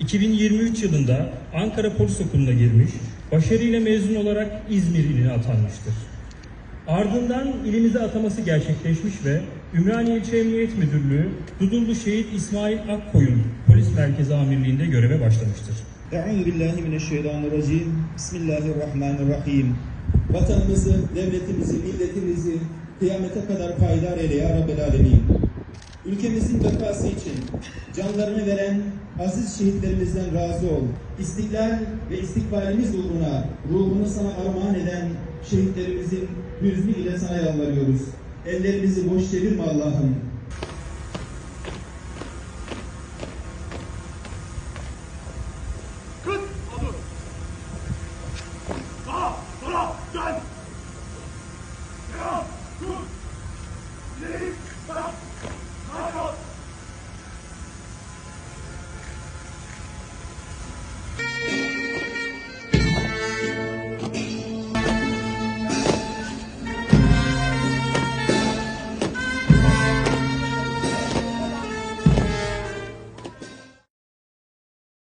...2023 yılında Ankara Polis Okulu'na girmiş, başarıyla mezun olarak İzmir iline atanmıştır. Ardından ilimize ataması gerçekleşmiş ve Ümraniye İlçe Emniyet Müdürlüğü Dudullu Şehit İsmail Akkoyun Polis Merkezi Amirliği'nde göreve başlamıştır. Euzu billahi mineşşeytanirracim. Bismillahirrahmanirrahim. Vatanımızı, devletimizi, milletimizi kıyamete kadar payidar eyle ya Rabbel Alemin. Ülkemizin bekası için canlarını veren aziz şehitlerimizden razı ol. İstiklal ve istikbalimiz uğruna ruhunu sana armağan eden şehitlerimizin hüznü ile sana yalvarıyoruz. Ellerimizi boş çevirme Allah'ım.